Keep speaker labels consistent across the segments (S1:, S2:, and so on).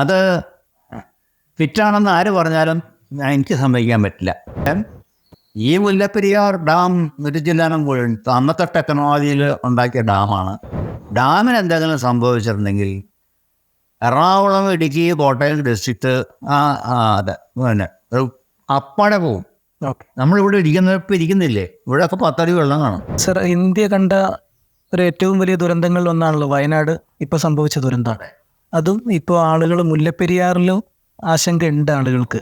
S1: അത് ഫിറ്റാണെന്ന് ആര് പറഞ്ഞാലും എനിക്ക് സമ്മതിക്കാൻ പറ്റില്ല. ഈ മുല്ലപ്പെരിയാർ ഡാം നിർജലാനം മുഴുവൻ അന്നത്തെ ടെക്നോളജിയിൽ ഉണ്ടാക്കിയ ഡാമാണ്. ഡാമിന് എന്തെങ്കിലും സംഭവിച്ചിട്ടുണ്ടെങ്കിൽ എറണാകുളം ഇടുക്കി കോട്ടയം ഡിസ്ട്രിക്ട് ആ അതെ പിന്നെ ഒരു അപ്പാടെ പോവും.
S2: നമ്മളിവിടെ
S1: നമ്മളിവിടെ ഇരിക്കുന്നപ്പോൾ ഇരിക്കുന്നില്ലേ? ഇവിടെ ഒക്കെ പത്തടി വെള്ളം കാണും.
S2: സർ ഇന്ത്യ കണ്ട ഒരു ഏറ്റവും വലിയ ദുരന്തങ്ങളിൽ ഒന്നാണല്ലോ വയനാട്. ഇപ്പോൾ സംഭവിച്ച ദുരന്തമാണ് അതും ഇപ്പോൾ ആളുകൾ മുല്ലപ്പെരിയാറിലും ആശങ്ക ഉണ്ട് ആളുകൾക്ക്.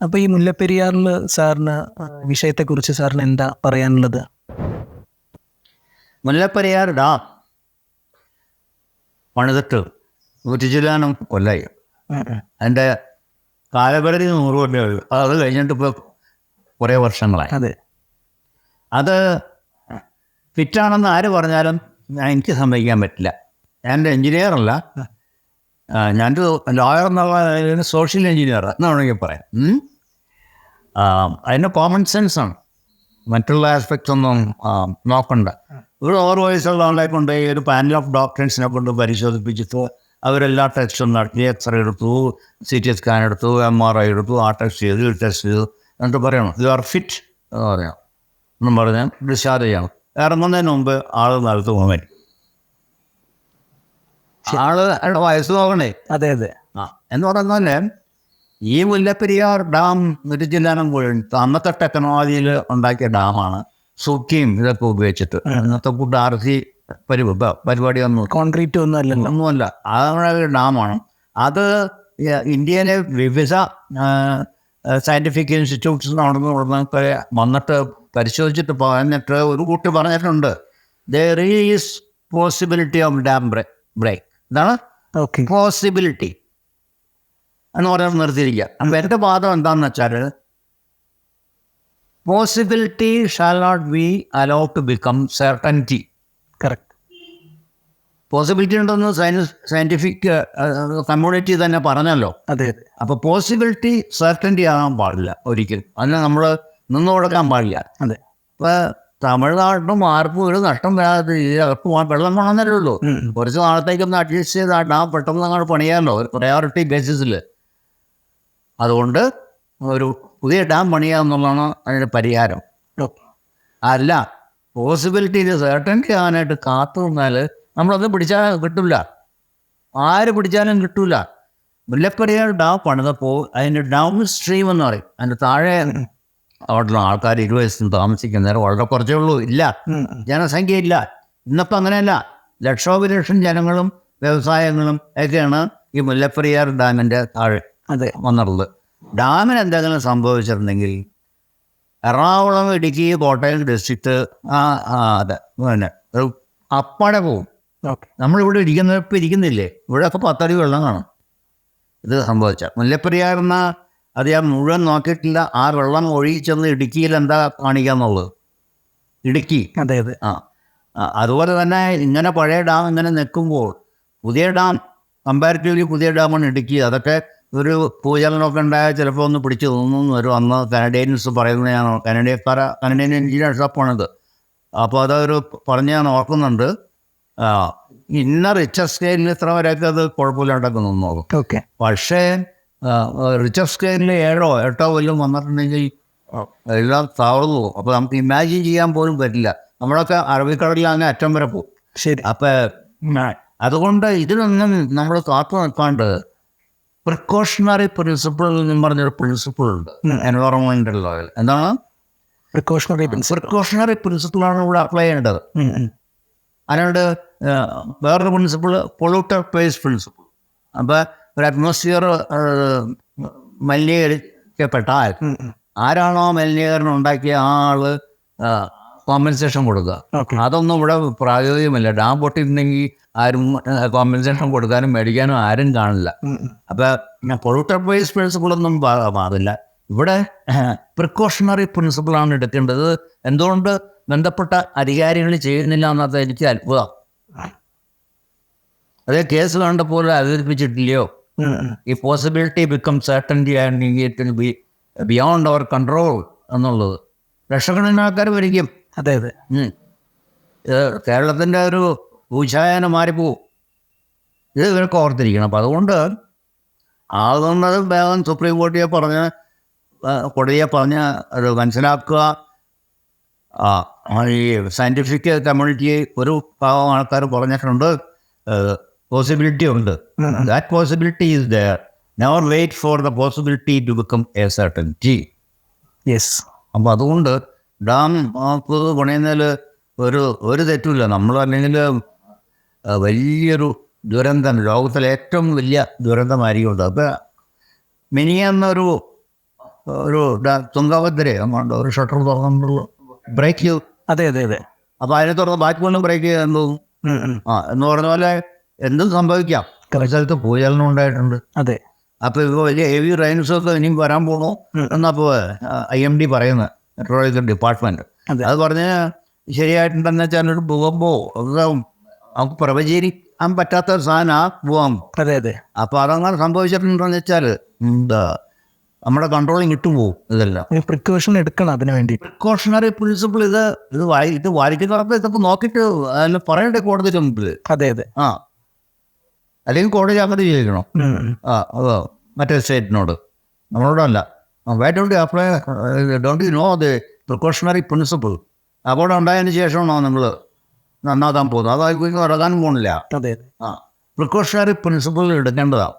S2: അപ്പോൾ ഈ മുല്ലപ്പെരിയാറിൽ സാറിന് വിഷയത്തെ വിഷയത്തെക്കുറിച്ച് സാറിന് എന്താ പറയാനുള്ളത്?
S1: മുല്ലപ്പെരിയാർ ഡാം പണിതിട്ട് നൂറ്റി ചില്ലാനും കൊല്ലായി അതിന്റെ കാലപരിധി നൂറ് കൊല്ലമേ ഉള്ളൂ അത് കഴിഞ്ഞിട്ട് ഇപ്പോൾ കുറേ വർഷങ്ങളായി.
S2: അതെ.
S1: അത് ഫിറ്റാണെന്ന് ആര് പറഞ്ഞാലും എനിക്ക് സമ്മതിക്കാൻ പറ്റില്ല. ഞാൻ എന്റെ ആ, ഞാനൊരു ലോയർ എന്നുള്ള സോഷ്യൽ എഞ്ചിനീയർ എന്ന് വേണമെങ്കിൽ പറയാം. അതിന്റെ കോമൺ സെൻസ് ആണ്. മറ്റുള്ള ആസ്പെക്ട്സ് ഒന്നും നോക്കണ്ട. ഒരു ഓരോ വയസ്സുള്ള ആളെ കൊണ്ട് ഈ ഒരു പാനൽ ഓഫ് ഡോക്ടേഴ്സിനെ കൊണ്ട് പരിശോധിപ്പിച്ചിട്ട് അവരെല്ലാ ടെസ്റ്റും നടത്തി എക്സ്റേ എടുത്തു സി ടി സ്കാൻ എടുത്തു എം ആർ ഐ എടുത്തു ആ ടെസ്റ്റ് ചെയ്തു ഈ ടെസ്റ്റ് ചെയ്തു. എന്നിട്ട് പറയണം യു ആർ ഫിറ്റ് എന്ന് പറയാം. എന്നും പറഞ്ഞാൽ ഡിസ്ചാർജ് ചെയ്യണം. ഇറങ്ങുന്നതിന് മുമ്പ് ആൾ നടത്തു പോകാൻ ആൾ അയാളുടെ വയസ്സ് നോക്കണേ.
S2: അതെ അതെ.
S1: ആ എന്ന് പറഞ്ഞാൽ ഈ മുല്ലപ്പെരിയാർ ഡാം നിർജലാനം മുഴുവൻ അന്നത്തെ ടെക്നോളജിയിൽ ഉണ്ടാക്കിയ ഡാമാണ് സുക്കിയും ഇതൊക്കെ ഉപയോഗിച്ചിട്ട്. അന്നത്തെ കൂട്ട് ആർ സി പരി പരിപാടിയൊന്നും
S2: കോൺക്രീറ്റ് ഒന്നും അല്ല
S1: ഒന്നുമല്ല. ഒരു ഡാമാണ്. അത് ഇന്ത്യയിലെ വിവിധ സയന്റിഫിക് ഇൻസ്റ്റിറ്റ്യൂട്ട്സ് നടന്നു കൊടുക്കുന്നൊക്കെ വന്നിട്ട് പരിശോധിച്ചിട്ട് പറഞ്ഞിട്ട് ഒരു കുട്ടി പറഞ്ഞിട്ടുണ്ട്. There is possibility of dam bre break എന്താണ്? പോസിബിലിറ്റി എന്ന് പറയാൻ നിർത്തിയിരിക്കുക. അപ്പം എന്റെ വാദം എന്താണെന്ന് വെച്ചാൽ possibility shall not be allow to become certainty
S2: correct
S1: possibility ഉണ്ടെന്ന് സയൻസ് സയന്റിഫിക് കമ്മ്യൂണിറ്റി തന്നെ പറഞ്ഞല്ലോ.
S2: അതെ
S1: അപ്പോൾ പോസിബിലിറ്റി സെർട്ടന്റി ആകാൻ പാടില്ല ഒരിക്കലും. അതിന് നമ്മൾ നിന്ന് കൊടുക്കാൻ പാടില്ല.
S2: അതെ.
S1: ഇപ്പോൾ തമിഴ്നാട്ടിലും ആർക്കും ഒരു നഷ്ടം വരാതെ ഈ അവർക്ക് പോകാൻ വെള്ളം ഉള്ളൂ. കുറച്ച് നാളത്തേക്കൊന്ന് അഡ്ജസ്റ്റ് ചെയ്ത് ആ ഡാം പെട്ടെന്ന് അങ്ങോട്ട് പണിയാമല്ലോ. ഒരു പ്രയോറിറ്റി ബേസിസിൽ അതുകൊണ്ട് ഒരു പുതിയ ഡാം പണിയുക എന്നുള്ളതാണ് അതിന്റെ പരിഹാരം. അല്ല പോസിബിലിറ്റി സെർട്ടന്റി ആകാനായിട്ട് കാത്തു നിന്നാൽ നമ്മളത് പിടിച്ചാൽ കിട്ടില്ല ആര് പിടിച്ചാലും കിട്ടില്ല മുല്ലപ്പെരിയാർ ഡാം പണിതപ്പോൾ അതിന്റെ ഡൗൺ സ്ട്രീം എന്ന് പറയും. അതിന്റെ താഴെ അവിടെയുള്ള ആൾക്കാർ ഇരുവയസ്സിൽ താമസിക്കുന്നവർ വളരെ കുറച്ചേ ഉള്ളൂ. ഇല്ല. ജനസംഖ്യ ഇല്ല. ഇന്നിപ്പോൾ അങ്ങനെയല്ല. ലക്ഷോപലക്ഷം ജനങ്ങളും വ്യവസായങ്ങളും ഒക്കെയാണ് ഈ മുല്ലപ്പെരിയാർ ഡാമിന്റെ താഴെ
S2: അതെ.
S1: വന്നിട്ടുള്ളത്. ഡാമിന് എന്തെങ്കിലും സംഭവിച്ചിട്ടുണ്ടെങ്കിൽ എറണാകുളം ഇടുക്കി കോട്ടയം ഡിസ്ട്രിക്ട് ആ ആ അതെ. പിന്നെ ഒരു അപ്പാടെ പോവും.
S2: നമ്മളിവിടെ
S1: നമ്മളിവിടെ ഇരിക്കുന്നപ്പോൾ ഇരിക്കുന്നില്ലേ? ഇവിടെ ഇവിടെയൊക്കെ പത്തടി വെള്ളം കാണും. ഇത് സംഭവിച്ച. മുല്ലപ്പെരിയാർ എന്ന അത് ഞാൻ മുഴുവൻ നോക്കിയിട്ടില്ല. ആ വെള്ളം ഒഴുകിച്ചെന്ന് ഇടുക്കിയിൽ എന്താ കാണിക്കാന്നുള്ളത്? ഇടുക്കി.
S2: അതെ അതെ.
S1: ആ. അതുപോലെ തന്നെ ഇങ്ങനെ പഴയ ഡാം ഇങ്ങനെ നിൽക്കുമ്പോൾ പുതിയ ഡാം കമ്പാരിറ്റീവ്ലി പുതിയ ഡാമാണ് ഇടുക്കി. അതൊക്കെ ഒരു ഭൂചലനമൊക്കെ ഉണ്ടായാൽ ചിലപ്പോൾ ഒന്ന് പിടിച്ച് തോന്നുന്നു ഒരു അന്ന് കനഡിയൻസ് പറയുന്നത് ഞാൻ കനഡിയക്കാര കനഡിയൻ എഞ്ചിനീയർ ഷോപ്പാണിത്. അപ്പോൾ അതൊരു പറഞ്ഞ് ഞാൻ ഓർക്കുന്നുണ്ട്. ഇന്ന റിച്ചർ സ്കെയിലിൽ ഇത്ര വരെയൊക്കെ അത് കുഴപ്പമില്ലാണ്ടൊക്കെ നിന്നോളും
S2: ഓക്കെ.
S1: പക്ഷേ റിച്ചർ സ്കെയിലിൽ ഏഴോ എട്ടോ വല്ലതും വന്നിട്ടുണ്ടെങ്കിൽ എല്ലാം താഴ്ന്നു പോകും. അപ്പോൾ നമുക്ക് ഇമാജിൻ ചെയ്യാൻ പോലും പറ്റില്ല. നമ്മളൊക്കെ അറബിക്കടലിൽ അങ്ങനെ അറ്റം വരെ പോകും.
S2: ശരി.
S1: അപ്പം അതുകൊണ്ട് ഇതിനൊന്നും നമ്മൾ കാത്തു നിൽക്കാണ്ട് പ്രിക്കോഷണറി പ്രിൻസിപ്പിൾ എന്ന് പറഞ്ഞൊരു പ്രിൻസിപ്പിൾ ഉണ്ട്. എൻവറോൺമെന്റൽ ലോയിൽ എന്താണ്?
S2: പ്രിക്കോഷണറി
S1: പ്രിക്കോഷണറി പ്രിൻസിപ്പിളാണ് ഇവിടെ അപ്ലൈ ചെയ്യേണ്ടത്. അതിനോട് വേറൊരു പ്രിൻസിപ്പിൾ പൊളൂട്ടർ പേസ് പ്രിൻസിപ്പിൾ അപ്പോൾ ഒരു അറ്റ്മോസ്ഫിയർ മലിനീകരിക്കപ്പെട്ടാൽ ആരാണോ മലിനീകരണം ഉണ്ടാക്കിയ ആ ആൾ കോമ്പൻസേഷൻ കൊടുക്കുക. അതൊന്നും ഇവിടെ പ്രായോഗികമല്ല. ഡാം പൊട്ടിയിരുന്നെങ്കിൽ ആരും കോമ്പൻസേഷൻ കൊടുക്കാനും മേടിക്കാനും ആരും കാണില്ല. അപ്പം പൊളൂട്ടർ ബേസ് പ്രിൻസിപ്പിളൊന്നും മാറില്ല ഇവിടെ പ്രിക്കോഷണറി പ്രിൻസിപ്പിളാണ് എടുക്കേണ്ടത്. എന്തുകൊണ്ട് ബന്ധപ്പെട്ട അധികാരികൾ ചെയ്യുന്നില്ല എന്നത് എനിക്ക് അത്ഭുതം അതേ കേസ് കണ്ടപ്പോൾ അവതരിപ്പിച്ചിട്ടില്ലയോ? ഈ possibility become certainty and it will be beyond our control എന്നുള്ളത്. ലക്ഷക്കണക്കിന് ആൾക്കാർ വരിക്കും
S2: അതെ അതെ.
S1: കേരളത്തിന്റെ ഒരു ഭൂചായന മാറിപ്പോവും ഇത് ഇവർക്ക് ഓർത്തിരിക്കണം. അപ്പം അതുകൊണ്ട് ആകുന്നത് വേഗം സുപ്രീം കോടതിയെ പറഞ്ഞ് കോടതിയെ പറഞ്ഞ് അത് മനസ്സിലാക്കുക. ഈ സയന്റിഫിക് കമ്മ്യൂണിറ്റി ഒരു ഭാഗം ആൾക്കാർ പറഞ്ഞിട്ടുണ്ട്. പോസിബിലിറ്റി ഉണ്ട്. That possibility is there never wait for the possibility to become a certainty
S2: yes
S1: അപ്പോൾ അതുകൊണ്ട് ഡാം പണിയുന്നതിൽ ഒരു ഒരു തെറ്റുമില്ല. നമ്മൾ അല്ലെങ്കിൽ വലിയൊരു ദുരന്തം ലോകത്തിലെ ഏറ്റവും വലിയ ദുരന്തമായിരിക്കും ഉണ്ട് അപ്പോൾ മിനിയെന്നൊരു ഒരു തുങ്കഭദ്രയെ അങ്ങോട്ട് ഒരു ഷട്ടർ തുറന്നുള്ളൂ ബ്രേക്ക് ചെയ്തു.
S2: അതെ അതെ അതെ.
S1: അപ്പോൾ അതിനെ തുറന്ന് ബാക്കി കൊണ്ടും ബ്രേക്ക് ചെയ്യാൻ തോന്നും. ആ എന്ന് പറഞ്ഞ പോലെ എന്തും സംഭവിക്കാം. സ്ഥലത്ത് ഭൂചലനം ഉണ്ടായിട്ടുണ്ട്.
S2: അതെ.
S1: അപ്പൊ ഇപ്പോൾ വലിയ ഹെവി റൈൻസ് ഒക്കെ ഇനിയും വരാൻ പോകണോ എന്നപ്പോ ഐ എം ഡി പറയുന്നത് മെട്രോളജിക്കൽ ഡിപ്പാർട്ട്മെന്റ്
S2: അത്.
S1: പറഞ്ഞ് ശരിയായിട്ടുണ്ടെന്ന് വെച്ചാൽ ഒരു ഭൂകമ്പോ ഒക്കെ നമുക്ക് പ്രവചരിക്കാൻ പറ്റാത്ത ഒരു സാധനം ആ ഭൂകമ്പം.
S2: അതെ അതെ.
S1: അപ്പോൾ അതങ്ങനെ സംഭവിച്ചിട്ടുണ്ടെന്ന് വെച്ചാൽ എന്താ നമ്മുടെ കൺട്രോളിങ് കിട്ടുപോകും ഇതെല്ലാം.
S2: പ്രിക്കോഷൻ എടുക്കണം അതിന് വേണ്ടി
S1: പ്രിക്കോഷണറി പ്രിൻസിപ്പിൾ ഇത് ഇത് വായി ഇത് വായിക്കുന്നവർക്ക് ഇതൊക്കെ നോക്കിയിട്ട് അതിൽ പറയണ്ടേ കോടതി മുമ്പിൽ
S2: അതെ അതെ.
S1: ആ. അല്ലെങ്കിൽ കോടതി അങ്ങനെ ചെയ്യിക്കണം. ആ അതോ മറ്റേ സ്റ്റേറ്റിനോട്. നമ്മളോടല്ല. Why don't apply don't you know the precautionary principle അപകടം ഉണ്ടായതിന് ശേഷമാണോ നിങ്ങൾ നന്നാതാൻ പോകുന്നത്? അതായിരിക്കും ഇറങ്ങാൻ
S2: അതെ
S1: ആ പ്രിക്കോഷണറി പ്രിൻസിപ്പിൾ എടുക്കേണ്ടതാണ്.